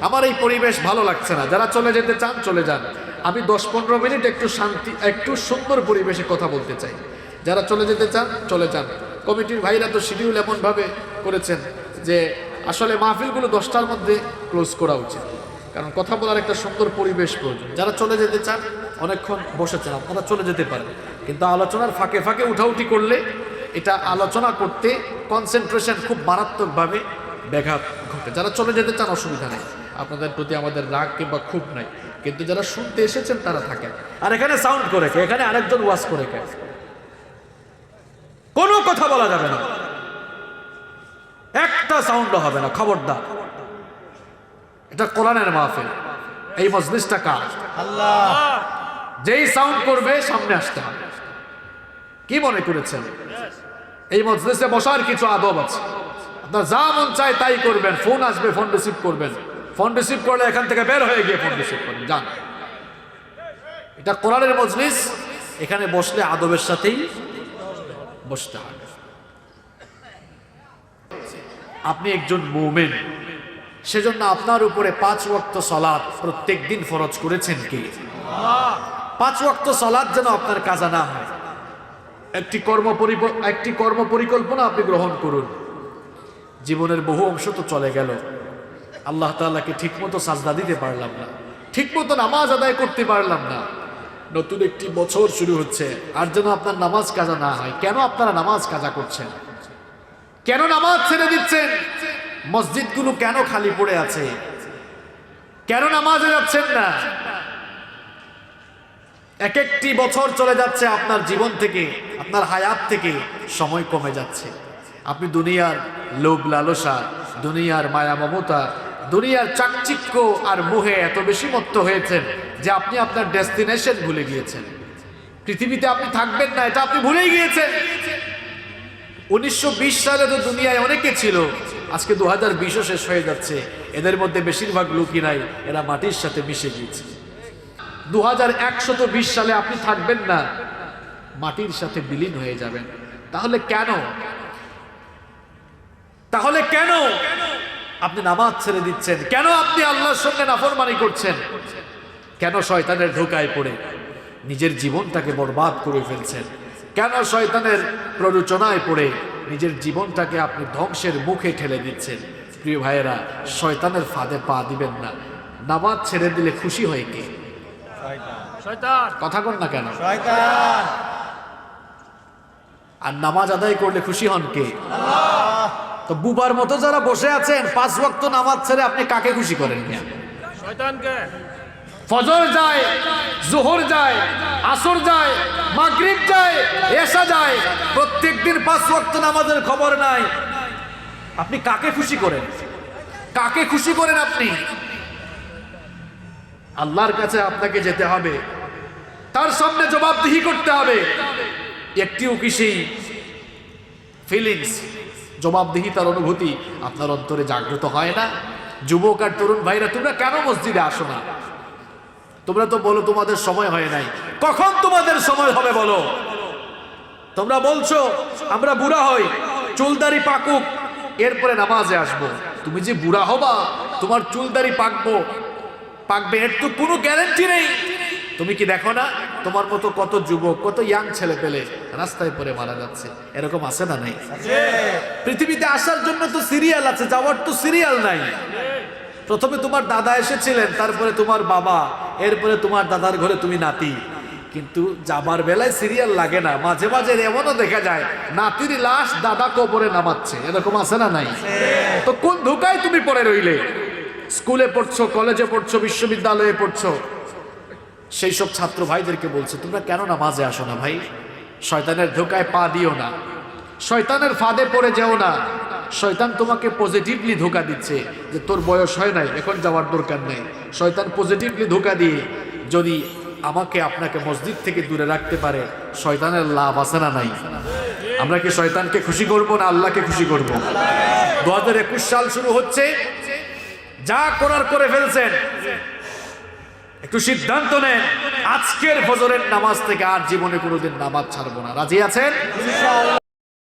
আমার এই পরিবেশ ভালো লাগছে না। যারা চলে যেতে চান, চলে যান। আমি দশ পনেরো মিনিট একটু শান্তি, একটু সুন্দর পরিবেশে কথা বলতে চাই। যারা চলে যেতে চান, চলে যান। কমিটির ভাইরা তো শিডিউল এমনভাবে করেছেন যে আসলে মাহফিলগুলো দশটার মধ্যে ক্লোজ করা উচিত। কারণ কথা বলার একটা সুন্দর পরিবেশ প্রয়োজন। যারা চলে যেতে চান, অনেকক্ষণ বসেছেন, আপনারা চলে যেতে পারেন। কিন্তু আলোচনার ফাঁকে ফাঁকে উঠাউঠি করলে, এটা আলোচনা করতে কনসেন্ট্রেশন খুব মারাত্মকভাবে ব্যাঘাত ঘটে। যারা চলে যেতে চান, অসুবিধা নেই। আপনাদের প্রতি আমাদের রাগ কিংবা ক্ষোভ নাই। কিন্তু যারা শুনতে এসেছেন, তারা থাকেন। আর এখানে সাউন্ড করে কে? এখানে আরেকজন ওয়াজ করে কে? কোনো কথা বলা যাবে না। একটা সাউন্ডও হবে না, খবরদার। এটা কোরআনের মাহফিল। এই মজলিসটা কাজ আল্লাহ। যেই সাউন্ড করবে, সামনে আসতে হবে। কি মনে করেছেন? এই মজলিসে বসার কিছু আদব আছে। আপনার যা মন চায় তাই করবেন। ফোন আসবে, ফোন রিসিভ করবেন। ফোন রিসিভ করলে এখান থেকে বের হয়ে গিয়ে ফোন রিসিভ করবেন। যান। এটা কোরআনের মজলিস। এখানে বসলে আদবের সাথেই বসতে হবে। আপনি একজন মুমেন। সেজন্য আপনার উপরে পাঁচ ওয়াক্ত সলাদ প্রত্যেক দিন ফরজ করেছেন কি? পাঁচ ওয়াক্ত সলাদ যেন আপনার কাজা না হয়। একটি কর্ম একটি কর্ম পরিকল্পনা আপনি গ্রহণ করুন। জীবনের বহু অংশ তো চলে গেল। আল্লাহ তাআলাকে ঠিকমতো সাজদা দিতে পারলাম না। ঠিকমতো নামাজ আদায় করতে পারলাম না। নতুন একটি বছর শুরু হচ্ছে। আর যেন আপনার নামাজ কাজা না হয়। কেন আপনারা নামাজ কাজা করছেন? কেন নামাজ ছেড়ে দিচ্ছেন? মসজিদগুলো কেন খালি পড়ে আছে? কেন নামাজে যাচ্ছেন না? এক একটি বছর চলে যাচ্ছে আপনার জীবন থেকে, আপনার হায়াত থেকে। সময় কমে যাচ্ছে। আপনি দুনিয়ার লোভ লালসা, দুনিয়ার মায়া মমতা, দুনিয়ার চাকচিক্য আর মোহে এত বেশি মত্ত হয়েছেন যে আপনি আপনার ডেস্টিনেশন ভুলে গিয়েছেন। পৃথিবীতে আপনি থাকবেন না, এটা আপনি ভুলেই গিয়েছেন। উনিশশো বিশ সালে তো দুনিয়ায় অনেকে ছিল, আজকে দু হাজার শেষ হয়ে যাচ্ছে। এদের মধ্যে বেশিরভাগ লোকই নাই, এরা মাটির সাথে মিশে গিয়েছে। দু হাজার সালে আপনি থাকবেন না, মাটির সাথে বিলীন হয়ে যাবেন। তাহলে কেন তাহলে কেন আপনি নামাজ ছেড়ে দিচ্ছেন? কেন আপনি আল্লাহর সঙ্গে নাফরমানি করছেন? কেন শয়তানের ধোকায় পড়ে? নিজের জীবনটাকে বরবাদ করে ফেলছেন। কেন শয়তানের প্ররোচনায় পড়ে? নিজের জীবনটাকে আপনি ধ্বংসের মুখে ঠেলে দিচ্ছেন। প্রিয় ভাইয়েরা শয়তানের ফাঁদে পা দিবেন না। নামাজ ছেড়ে দিলে খুশি হয় কে? শয়তান। কথা কন না কেন? শয়তান। আর নামাজ আদায় করলে খুশি হন কে? তো বুবার মতো যারা বসে আছেন পাঁচ ওয়াক্ত নামাজ ছেড়ে আপনি কাকে খুশি করেন? ফজর যায় জোহর যায় আসর যায় মাগরিব যায় এসা যায় প্রত্যেক দিন পাঁচ ওয়াক্ত নামাজের খবর নাই। আপনি কাকে খুশি করেন? কাকে খুশি করেন আপনি? আল্লাহর কাছে আপনাকে যেতে হবে। তার সামনে জবাবদিহি করতে হবে। একটিও কি সেই ফিলিংস জবাবদিহি তার অনুভূতি আপনার অন্তরে জাগ্রত হয় না? যুবক আর তরুণ ভাইরা, তোমরা কেন মসজিদে আসো না? তোমরা তো বলো তোমাদের সময় হয় নাই। কখন তোমাদের সময় হবে বলো? তোমরা বলছো, আমরা বুড়া হই, চুলদারি পাকুক, এরপরে নামাজে আসব। তুমি যে বুড়া হবা, তোমার চুলদারি পাকবো, পাকবে, এর তো কোনো গ্যারান্টি নেই। তুমি কি দেখো না? তোমার মতো কত যুবক, কত ইয়াং ছেলে পেলে রাস্তায় পরে মারা যাচ্ছে। এরকম আছে না নাই? পৃথিবীতে আসার জন্য তো সিরিয়াল আছে, যাওয়ার তো সিরিয়াল নাই। প্রথমে তোমার দাদা এসেছিলেন, তারপরে তোমার বাবা, এরপরে তোমার দাদার ঘরে তুমি নাতি। কিন্তু যাবার বেলায় সিরিয়াল লাগে না, মাঝে মাঝে এমনও দেখা যায়, নাতির লাশ দাদা কবরে নামাচ্ছে। এরকম আছে না নাই? তো কোন ধোকায় তুমি পড়ে রইলে? স্কুলে পড়ছো, কলেজে পড়ছো, বিশ্ববিদ্যালয়ে পড়ছো সেই সব ছাত্র ভাইদেরকে বলছে, তোমরা কেন নামাজে আসো না ভাই? শয়তানের ধোকায় পা দিও না। শয়তানের ফাঁদে পড়ে যেও না। শয়তান তোমাকে পজিটিভলি ধোকা দিচ্ছে যে তোর বয়স হয় নাই, এখন যাওয়ার দরকার নেই। শয়তান পজিটিভলি ধোকা দিয়ে যদি আমাকে আপনাকে মসজিদ থেকে দূরে রাখতে পারে, শয়তানের লাভ আছে না নাই? আমরা কি শয়তানকে খুশি করব না আল্লাহকে খুশি করব? দু হাজার একুশ সাল শুরু হচ্ছে। যা করার করে ফেলছেন। একটু সিদ্ধান্ত নেন, আজকের ফজরের নামাজ থেকে আর জীবনে কোনোদিন নামাজ ছাড়বো না। রাজি আছেন?